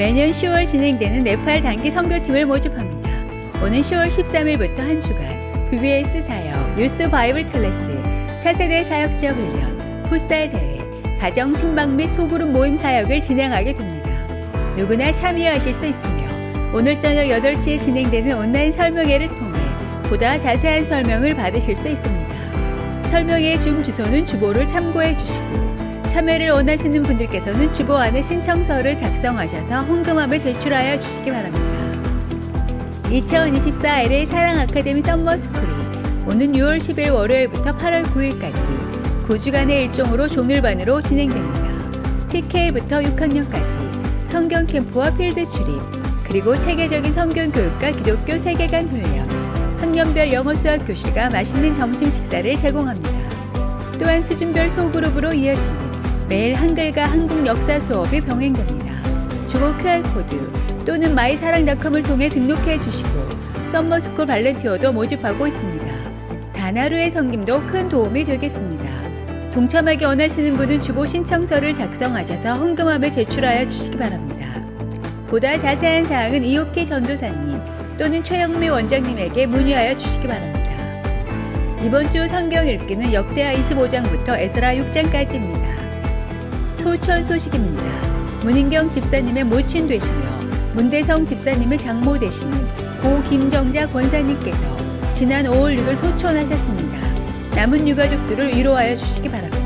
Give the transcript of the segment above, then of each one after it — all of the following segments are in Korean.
매년 10월 진행되는 네팔 단기 선교팀을 모집합니다. 오는 10월 13일부터 한 주간 VBS 사역, 뉴스 바이블 클래스, 차세대 사역자 훈련, 풋살 대회, 가정 신방 및 소그룹 모임 사역을 진행하게 됩니다. 누구나 참여하실 수 있으며 오늘 저녁 8시에 진행되는 온라인 설명회를 통해 보다 자세한 설명을 받으실 수 있습니다. 설명회 중 주소는 주보를 참고해 주시고 참여를 원하시는 분들께서는 주보 안에 신청서를 작성하셔서 헌금함을 제출하여 주시기 바랍니다. 2024 LA 사랑 아카데미 썸머 스쿨이 오는 6월 10일 월요일부터 8월 9일까지 9주간의 일정으로 종일반으로 진행됩니다. TK부터 6학년까지 성경 캠프와 필드 출입, 그리고 체계적인 성경 교육과 기독교 세계관 훈련, 학년별 영어 수학 교실과 맛있는 점심 식사를 제공합니다. 또한 수준별 소그룹으로 이어지는 매일 한글과 한국 역사 수업이 병행됩니다. 주보 QR코드 또는 마이사랑닷컴을 통해 등록해 주시고 썸머스쿨 발렌티어도 모집하고 있습니다. 단 하루의 성김도 큰 도움이 되겠습니다. 동참하기 원하시는 분은 주보 신청서를 작성하셔서 헌금함을 제출하여 주시기 바랍니다. 보다 자세한 사항은 이옥희 전도사님 또는 최영미 원장님에게 문의하여 주시기 바랍니다. 이번 주 성경 읽기는 역대하 25장부터 에스라 6장까지입니다. 소천 소식입니다. 문인경 집사님의 모친 되시며 문대성 집사님의 장모 되시는 고 김정자 권사님께서 지난 5월 6일 소천하셨습니다. 남은 유가족들을 위로하여 주시기 바랍니다.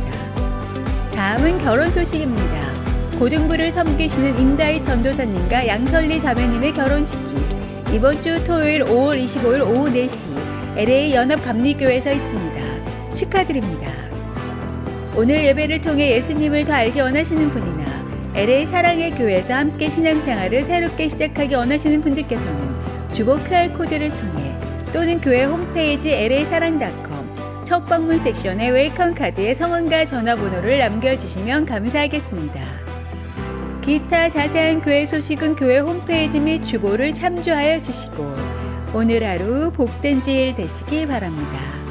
다음은 결혼 소식입니다. 고등부를 섬기시는 임다희 전도사님과 양설리 자매님의 결혼식이 이번 주 토요일 5월 25일 오후 4시 LA 연합 감리교회에서 있습니다. 축하드립니다. 오늘 예배를 통해 예수님을 더 알기 원하시는 분이나 LA 사랑의 교회에서 함께 신앙생활을 새롭게 시작하기 원하시는 분들께서는 주보 QR코드를 통해 또는 교회 홈페이지 la사랑.com 첫 방문 섹션의 웰컴 카드에 성함과 전화번호를 남겨주시면 감사하겠습니다. 기타 자세한 교회 소식은 교회 홈페이지 및 주보를 참조하여 주시고 오늘 하루 복된 주일 되시기 바랍니다.